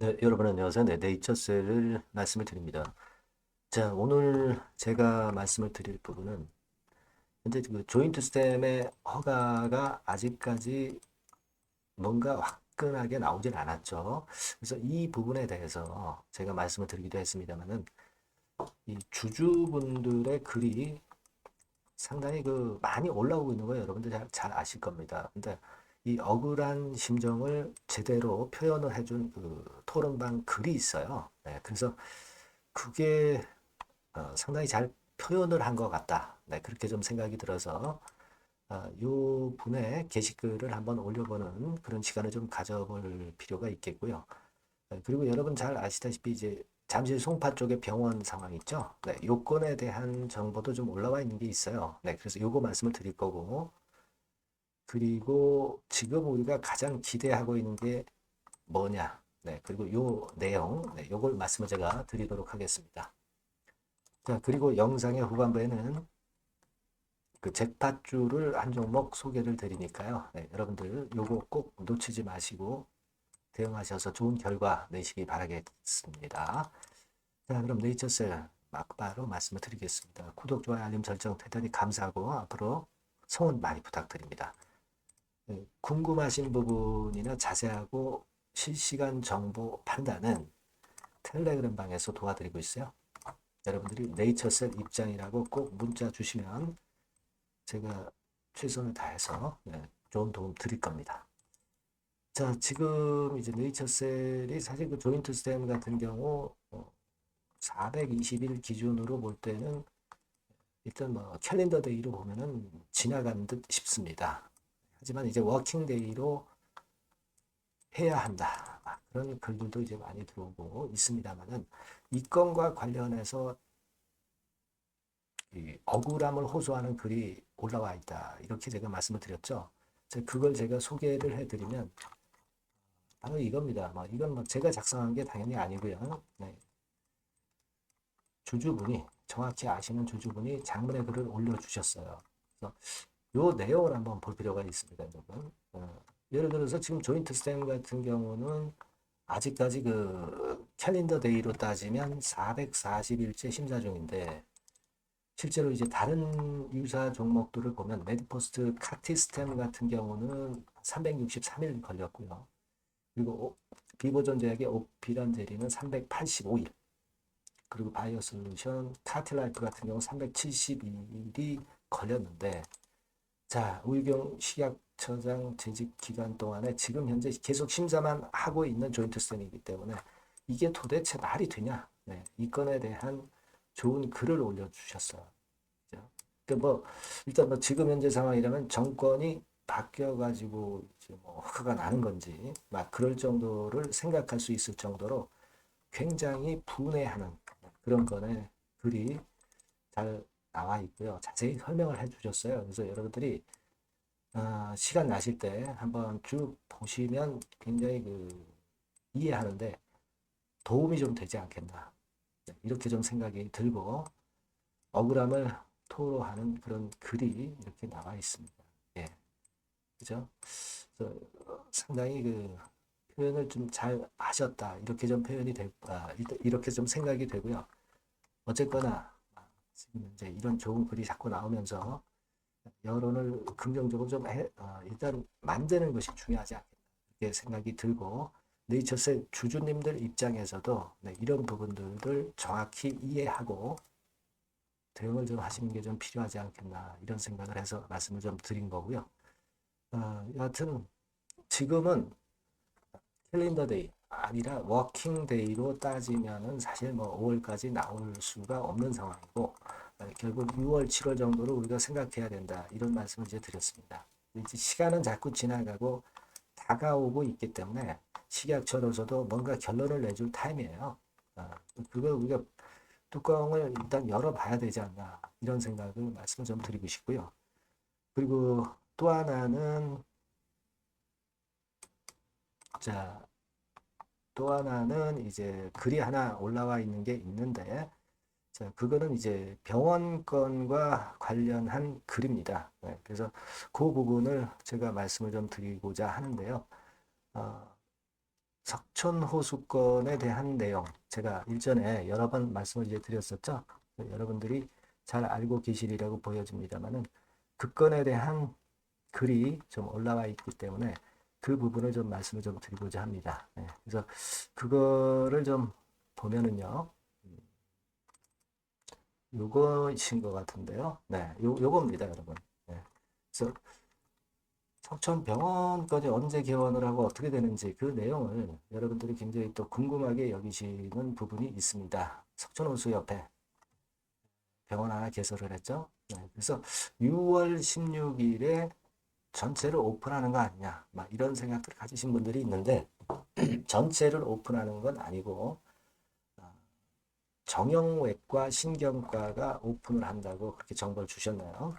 네, 여러분 안녕하세요. 네, 네이처셀을 말씀을 드립니다. 자, 오늘 제가 말씀을 드릴 부분은 현재 그 조인트 스템의 허가가 아직까지 뭔가 화끈하게 나오진 않았죠. 그래서 이 부분에 대해서 제가 말씀을 드리기도 했습니다만은 이 주주분들의 글이 상당히 그 많이 올라오고 있는 거 여러분들 잘, 잘 아실 겁니다. 근데 이 억울한 심정을 제대로 표현을 해준 그 토론방 글이 있어요. 네, 그래서 그게 어, 상당히 잘 표현을 한 것 같다. 네, 그렇게 좀 생각이 들어서 어, 요 분의 게시글을 한번 올려보는 그런 시간을 좀 가져볼 필요가 있겠고요. 네, 그리고 여러분 잘 아시다시피 이제 잠실 송파 쪽에 병원 상황 있죠? 네, 요건에 대한 정보도 좀 올라와 있는 게 있어요. 네, 그래서 요거 말씀을 드릴 거고 그리고 지금 우리가 가장 기대하고 있는 게 뭐냐? 네, 그리고 요 내용, 네, 요걸 말씀을 제가 드리도록 하겠습니다. 자, 그리고 영상의 후반부에는 그 잭팟주를 한 종목 소개를 드리니까요. 네, 여러분들 요거 꼭 놓치지 마시고 대응하셔서 좋은 결과 내시기 바라겠습니다. 자, 그럼 네이처셀 막바로 말씀을 드리겠습니다. 구독, 좋아요, 알림 설정 대단히 감사하고 앞으로 성원 많이 부탁드립니다. 네, 궁금하신 부분이나 자세하고 실시간 정보 판단은 텔레그램 방에서 도와드리고 있어요. 여러분들이 네이처셀 입장이라고 꼭 문자 주시면 제가 최선을 다해서 네, 좋은 도움 드릴 겁니다. 자, 지금 이제 네이처셀이 사실 그 조인트 스템 같은 경우 420일 기준으로 볼 때는 일단 뭐 캘린더 데이로 보면은 지나간 듯 싶습니다. 하지만 이제 워킹 데이로 해야 한다. 아, 그런 글들도 이제 많이 들어오고 있습니다만은 이 건과 관련해서 이 억울함을 호소하는 글이 올라와 있다. 이렇게 제가 말씀을 드렸죠. 그걸 제가 소개를 해드리면 바로 이겁니다. 뭐 이건 뭐 제가 작성한 게 당연히 아니고요. 네. 주주분이 정확히 아시는 주주분이 장문의 글을 올려주셨어요. 그래서 요 내용을 한번 볼 필요가 있습니다, 여러분. 어, 예를 들어서 지금 조인트 스템 같은 경우는 아직까지 그 캘린더 데이로 따지면 440일째 심사 중인데 실제로 이제 다른 유사 종목들을 보면 메디포스트 카티스템 같은 경우는 363일 걸렸고요. 그리고 비보존 제약의 오피란 제리는 385일. 그리고 바이오 솔루션 카틸라이프 같은 경우 372일이 걸렸는데 자, 우유경 식약처장 재직 기간 동안에 지금 현재 계속 심사만 하고 있는 조인트 스탠이기 때문에 이게 도대체 말이 되냐? 네, 이 건에 대한 좋은 글을 올려주셨어요. 그러니까 뭐 일단 뭐 지금 현재 상황이라면 정권이 바뀌어가지고 이제 뭐 허가가 나는 건지 막 그럴 정도를 생각할 수 있을 정도로 굉장히 분해하는 그런 건에 글이 잘 나와 있고요. 자세히 설명을 해 주셨어요. 그래서 여러분들이 어, 시간 나실 때 한번 쭉 보시면 굉장히 그 이해하는데 도움이 좀 되지 않겠나. 네, 이렇게 좀 생각이 들고 억울함을 토로하는 그런 글이 이렇게 나와 있습니다. 예. 그죠? 상당히 그 표현을 좀 잘 하셨다. 이렇게 좀 표현이 되, 아, 이렇게 좀 생각이 되고요. 어쨌거나 이제 이런 좋은 글이 자꾸 나오면서 여론을 긍정적으로 좀 해, 어, 일단 만드는 것이 중요하지 않겠나 이렇게 생각이 들고 네이처스 주주님들 입장에서도 네, 이런 부분들을 정확히 이해하고 대응을 좀 하시는 게 좀 필요하지 않겠나 이런 생각을 해서 말씀을 좀 드린 거고요. 어, 여하튼 지금은 캘린더 데이 아니라 워킹 데이로 따지면은 사실 뭐 5월까지 나올 수가 없는 상황이고 어, 결국 6월, 7월 정도로 우리가 생각해야 된다 이런 말씀을 이제 드렸습니다. 이제 시간은 자꾸 지나가고 다가오고 있기 때문에 식약처로서도 뭔가 결론을 내줄 타임이에요. 어, 그걸 우리가 뚜껑을 일단 열어봐야 되지 않나 이런 생각을 말씀을 좀 드리고 싶고요. 그리고 또 하나는 자, 또 하나는 이제 글이 하나 올라와 있는 게 있는데 자, 그거는 이제 병원 건과 관련한 글입니다. 네, 그래서 그 부분을 제가 말씀을 좀 드리고자 하는데요. 어, 석촌 호수권에 대한 내용 제가 일전에 여러 번 말씀을 이제 드렸었죠. 여러분들이 잘 알고 계시리라고 보여집니다만은 그 건에 대한 글이 좀 올라와 있기 때문에 그 부분을 좀 말씀을 좀 드리고자 합니다. 네, 그래서 그거를 좀 보면은요. 음, 요거이신 것 같은데요. 네, 요, 요겁니다, 여러분. 네. 그래서 석천병원까지 언제 개원을 하고 어떻게 되는지 그 내용을 여러분들이 굉장히 또 궁금하게 여기시는 부분이 있습니다. 석천호수 옆에 병원 하나 개설을 했죠. 네, 그래서 6월 16일에 전체를 오픈하는 거 아니냐, 막 이런 생각들을 가지신 분들이 있는데 전체를 오픈하는 건 아니고 어, 정형외과, 신경과가 오픈을 한다고 그렇게 정보를 주셨나요?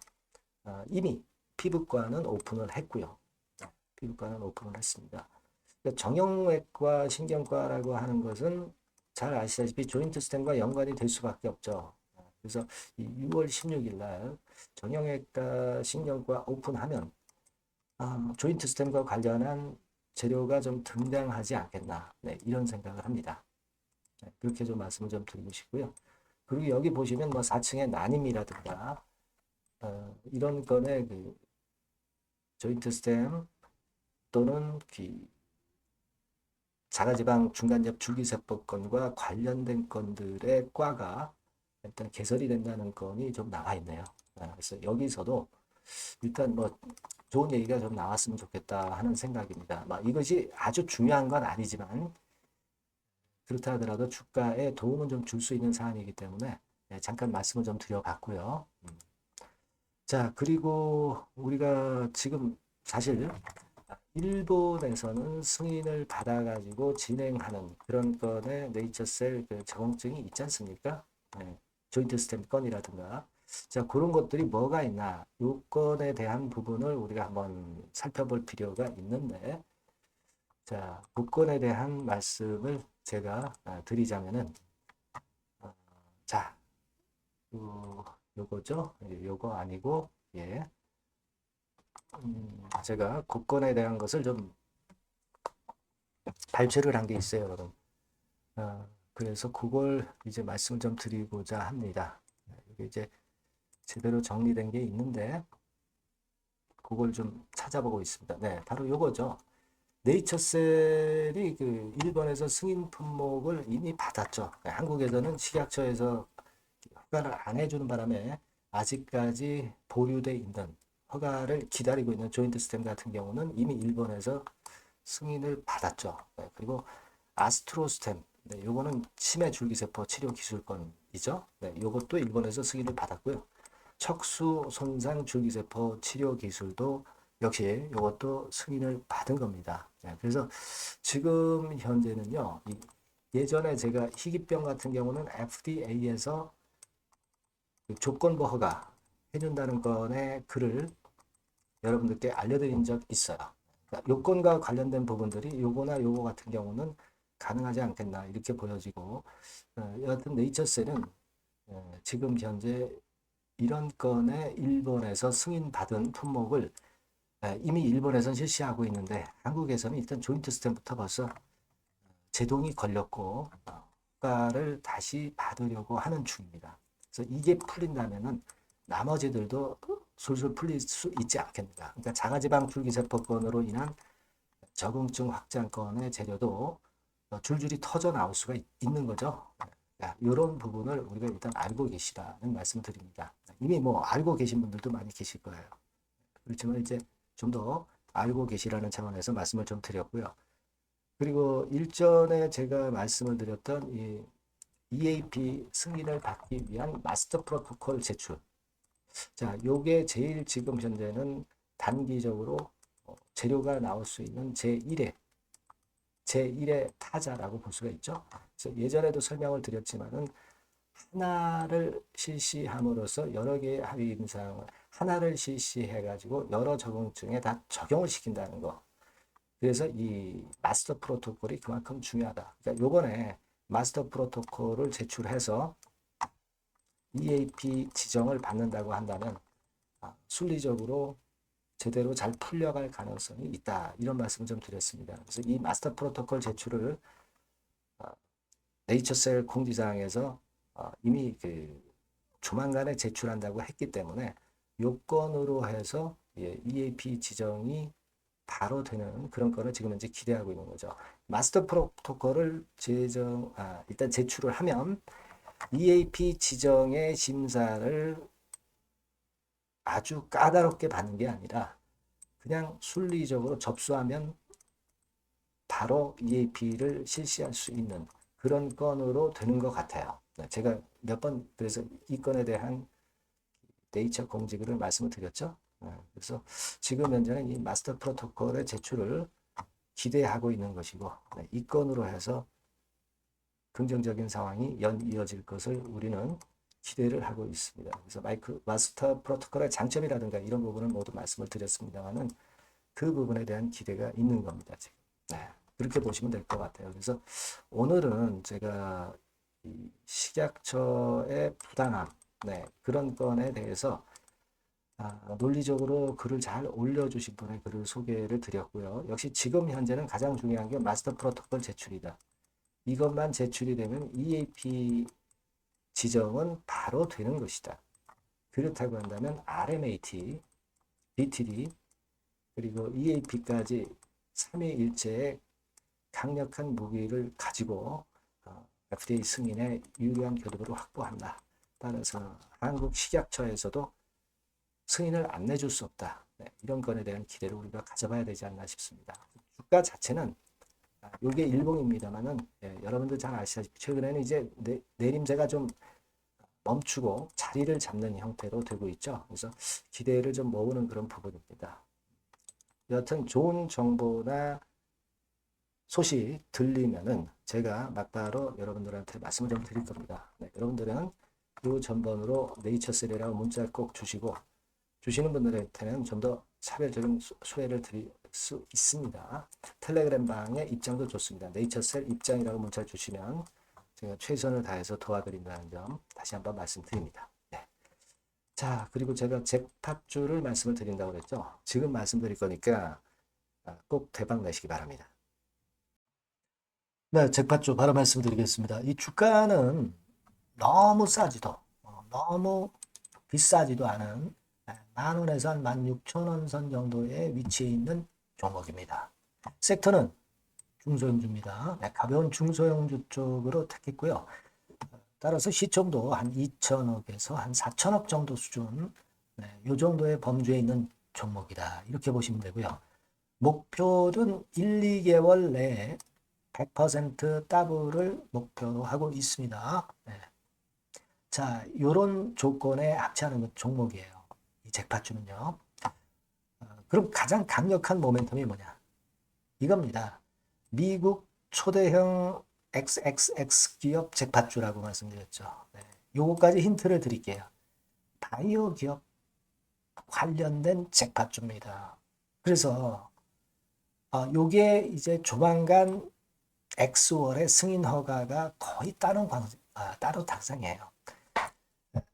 어, 이미 피부과는 오픈을 했고요. 네, 피부과는 오픈을 했습니다. 그러니까 정형외과, 신경과라고 하는 것은 잘 아시다시피 조인트 스템과 연관이 될 수밖에 없죠. 네, 그래서 이 6월 16일 날 정형외과, 신경과 오픈하면 어, 조인트 스템과 관련한 재료가 좀 등장하지 않겠나 네, 이런 생각을 합니다. 네, 그렇게 좀 말씀을 좀 드리고 싶고요. 그리고 여기 보시면 뭐 4층의 난임이라든가 어, 이런 건의 그 조인트 스템 또는 그 자가지방 중간엽 줄기세포건과 관련된 건들의 과가 일단 개설이 된다는 건이 좀 나와 있네요. 아, 그래서 여기서도 일단 뭐 좋은 얘기가 좀 나왔으면 좋겠다 하는 생각입니다. 뭐 이것이 아주 중요한 건 아니지만 그렇다 하더라도 주가에 도움은 좀 줄 수 있는 사안이기 때문에 네, 잠깐 말씀을 좀 드려봤고요. 음. 자, 그리고 우리가 지금 사실 일본에서는 승인을 받아가지고 진행하는 그런 건에 네이처셀 그 적응증이 있지 않습니까? 네, 조인트 스템 건이라든가. 자, 그런 것들이 뭐가 있나? 요건에 대한 부분을 우리가 한번 살펴볼 필요가 있는데, 자, 그 건에 대한 말씀을 제가 아, 드리자면은, 어, 자, 요, 요거죠? 예, 요거 아니고, 예. 음, 제가 국건에 대한 것을 좀 발췌를 한 게 있어요, 여러분. 어, 그래서 그걸 이제 말씀을 좀 드리고자 합니다. 이게 이제 제대로 정리된 게 있는데, 그걸 좀 찾아보고 있습니다. 네, 바로 요거죠. 네이처셀이 그 일본에서 승인 품목을 이미 받았죠. 네, 한국에서는 식약처에서 허가를 안 해주는 바람에 아직까지 보류돼 있는 허가를 기다리고 있는 조인트 스템 같은 경우는 이미 일본에서 승인을 받았죠. 네, 그리고 아스트로스템, 네, 요거는 치매 줄기세포 치료 기술권이죠. 네, 요것도 일본에서 승인을 받았고요. 척수 손상 줄기세포 치료 기술도 역시 이것도 승인을 받은 겁니다. 네, 그래서 지금 현재는요, 예전에 제가 희귀병 같은 경우는 FDA에서 그 조건부 허가 해준다는 건의 글을 여러분들께 알려드린 적 있어요. 그러니까 요건과 관련된 부분들이 요거나 요거 같은 경우는 가능하지 않겠나 이렇게 보여지고 어, 여하튼 네이처셀은 어, 지금 현재 이런 건에 일본에서 승인받은 품목을 에, 이미 일본에서는 실시하고 있는데 한국에서는 일단 조인트 스템부터 벌써 제동이 걸렸고 어, 허가를 다시 받으려고 하는 중입니다. 그래서 이게 풀린다면은 나머지들도 술술 풀릴 수 있지 않겠는가. 그러니까 자가지방 줄기세포건으로 인한 적응증 확장건의 재료도 줄줄이 터져 나올 수가 있, 는 거죠. 이런 부분을 우리가 일단 알고 계시라는 말씀 드립니다. 이미 뭐 알고 계신 분들도 많이 계실 거예요. 그렇지만 이제 좀 더 알고 계시라는 차원에서 말씀을 좀 드렸고요. 그리고 일전에 제가 말씀을 드렸던 이 EAP 승인을 받기 위한 마스터 프로토콜 제출. 자, 요게 제일 지금 현재는 단기적으로 어, 재료가 나올 수 있는 제1의 제1의 타자라고 볼 수가 있죠. 예전에도 설명을 드렸지만은 하나를 실시함으로써 여러 개의 합의 임상을 하나를 실시해 가지고 여러 적응증에 다 적용을 시킨다는 거. 그래서 이 마스터 프로토콜이 그만큼 중요하다. 그러니까 요번에 마스터 프로토콜을 제출해서 EAP 지정을 받는다고 한다면 아, 순리적으로 제대로 잘 풀려갈 가능성이 있다. 이런 말씀을 좀 드렸습니다. 그래서 이 마스터 프로토콜 제출을 어, 네이처셀 공지사항에서 어, 이미 그 조만간에 제출한다고 했기 때문에 요건으로 해서 예, EAP 지정이 바로 되는 그런 건을 지금 현재 기대하고 있는 거죠. 마스터 프로토콜을 제정, 아, 일단 제출을 하면 EAP 지정의 심사를 아주 까다롭게 받는 게 아니라 그냥 순리적으로 접수하면 바로 EAP를 실시할 수 있는 그런 건으로 되는 것 같아요. 네, 제가 몇 번 그래서 이 건에 대한 네이처 공지글을 말씀을 드렸죠. 네, 그래서 지금 현재는 이 마스터 프로토콜의 제출을 기대하고 있는 것이고 네, 이 건으로 해서 긍정적인 상황이 연 이어질 것을 우리는 기대를 하고 있습니다. 그래서 마이크 마스터 프로토콜의 장점이라든가 이런 부분을 모두 말씀을 드렸습니다만은 그 부분에 대한 기대가 있는 겁니다. 지금. 네, 그렇게 보시면 될 것 같아요. 그래서 오늘은 제가 이 식약처의 부당함, 네, 그런 건에 대해서 아, 논리적으로 글을 잘 올려주신 분의 글을 소개를 드렸고요. 역시 지금 현재는 가장 중요한 게 마스터 프로토콜 제출이다. 이것만 제출이 되면 EAP 지정은 바로 되는 것이다. 그렇다고 한다면 RMAT, BTD, 그리고 EAP까지 3위 일체의 강력한 무기를 가지고 어, FDA 승인에 유리한 교도를 확보한다. 따라서 한국 식약처에서도 승인을 안 내줄 수 없다. 네, 이런 건에 대한 기대를 우리가 가져봐야 되지 않나 싶습니다. 주가 자체는 이게 일봉입니다만은 예, 여러분들 잘 아시다시피 최근에는 이제 내, 내림세가 좀 멈추고 자리를 잡는 형태로 되고 있죠. 그래서 기대를 좀 모으는 그런 부분입니다. 여하튼 좋은 정보나 소식 들리면은 제가 막바로 여러분들한테 말씀을 좀 드릴 겁니다. 네, 여러분들은 이 전번으로 네이처셀이라고 문자 꼭 주시고 주시는 분들한테는 좀 더 차별적인 소외를 드릴 수 있습니다. 텔레그램 방에 입장도 좋습니다. 네이처셀 입장이라고 문자 주시면 제가 최선을 다해서 도와드린다는 점 다시 한번 말씀드립니다. 네. 자, 그리고 제가 잭팟주를 말씀을 드린다고 그랬죠. 지금 말씀드릴 거니까 꼭 대박 내시기 바랍니다. 네, 잭팟주 바로 말씀드리겠습니다. 이 주가는 너무 싸지도 어, 너무 비싸지도 않은 만 원에서 한만 육천 원 선 정도의 위치에 있는 종목입니다. 섹터는 중소형주입니다. 네, 가벼운 중소형주 쪽으로 택했고요. 따라서 시총도 한 2천억에서 한 4천억 정도 수준, 네, 이 정도의 범주에 있는 종목이다. 이렇게 보시면 되고요. 목표는 1, 2개월 내에 100% 더블을 목표로 하고 있습니다. 네. 자, 이런 조건에 합치하는 종목이에요. 이 잭팟주는요. 어, 그럼 가장 강력한 모멘텀이 뭐냐? 이겁니다. 미국 초대형 XXX 기업 잭팟주라고 말씀드렸죠. 네. 요거까지 힌트를 드릴게요. 바이오 기업 관련된 잭팟주입니다. 그래서 어, 요게 이제 조만간 엑스월의 승인 허가가 거의 따로 관, 아, 따로 당상이에요.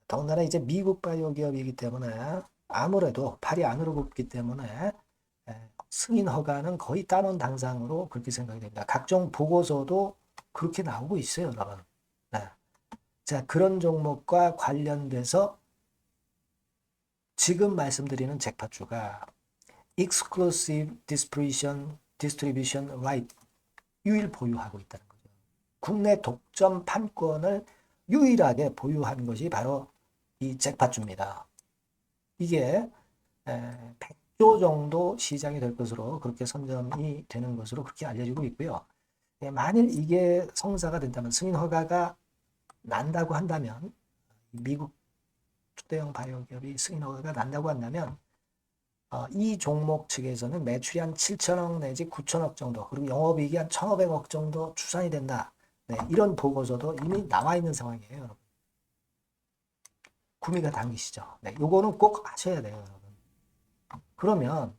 더군다나 이제 미국 바이오 기업이기 때문에 아무래도 팔이 안으로 굽기 때문에 승인 허가는 거의 따놓은 당상으로 그렇게 생각이 됩니다. 각종 보고서도 그렇게 나오고 있어요, 여러분. 네. 자, 그런 종목과 관련돼서 지금 말씀드리는 잭팟주가 Exclusive Distribution, Distribution Right 유일 보유하고 있다는 거죠. 국내 독점 판권을 유일하게 보유한 것이 바로 이 잭팟주입니다. 이게 100조 정도 시장이 될 것으로 그렇게 선점이 되는 것으로 그렇게 알려지고 있고요. 예, 만일 이게 성사가 된다면 승인 허가가 난다고 한다면 미국 초대형 바이오 기업이 승인 허가가 난다고 한다면 어, 이 종목 측에서는 매출이 한 7천억 내지 9천억 정도 그리고 영업이익이 한 1,500억 정도 추산이 된다. 네, 이런 보고서도 이미 나와 있는 상황이에요, 여러분. 구미가 당기시죠. 네, 요거는 꼭 하셔야 돼요, 여러분. 그러면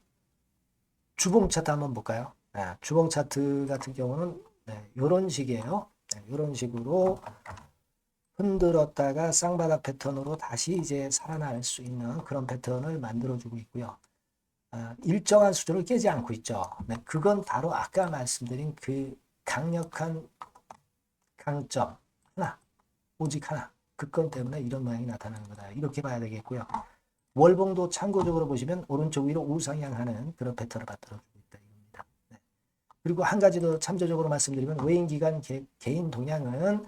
주봉 차트 한번 볼까요? 네, 주봉 차트 같은 경우는 네, 이런 식이에요. 네, 이런 식으로 흔들었다가 쌍바닥 패턴으로 다시 이제 살아날 수 있는 그런 패턴을 만들어주고 있고요. 어, 일정한 수준을 깨지 않고 있죠. 네, 그건 바로 아까 말씀드린 그 강력한 강점 하나, 오직 하나. 그건 때문에 이런 모양이 나타나는 거다. 이렇게 봐야 되겠고요. 월봉도 참고적으로 보시면 오른쪽 위로 우상향하는 그런 패턴을 만들어주고 있다. 이겁니다. 네. 그리고 한 가지 더 참조적으로 말씀드리면 외인 기간 개, 개인 동향은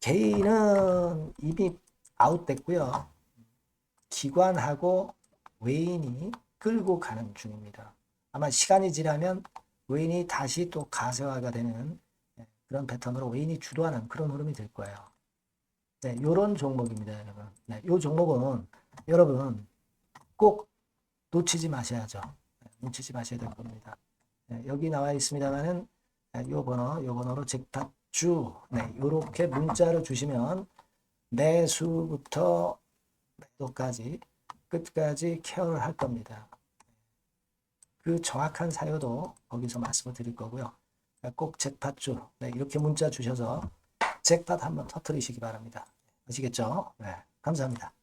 개인은 이미 아웃됐고요. 기관하고 외인이 끌고 가는 중입니다. 아마 시간이 지나면 외인이 다시 또 가세화가 되는 예, 그런 패턴으로 외인이 주도하는 그런 흐름이 될 거예요. 네, 요런 종목입니다, 여러분. 네, 요 종목은 여러분 꼭 놓치지 마셔야죠. 네, 놓치지 마셔야 될 겁니다. 네, 여기 나와 있습니다만은 네, 요 번호, 요 번호로 잭팟주 네, 요렇게 문자를 주시면 매수부터 매도까지 끝까지 케어를 할 겁니다. 그 정확한 사유도 거기서 말씀을 드릴 거고요. 꼭 잭팟주 네, 이렇게 문자 주셔서 잭팟 한번 터트리시기 바랍니다. 아시겠죠? 네, 감사합니다.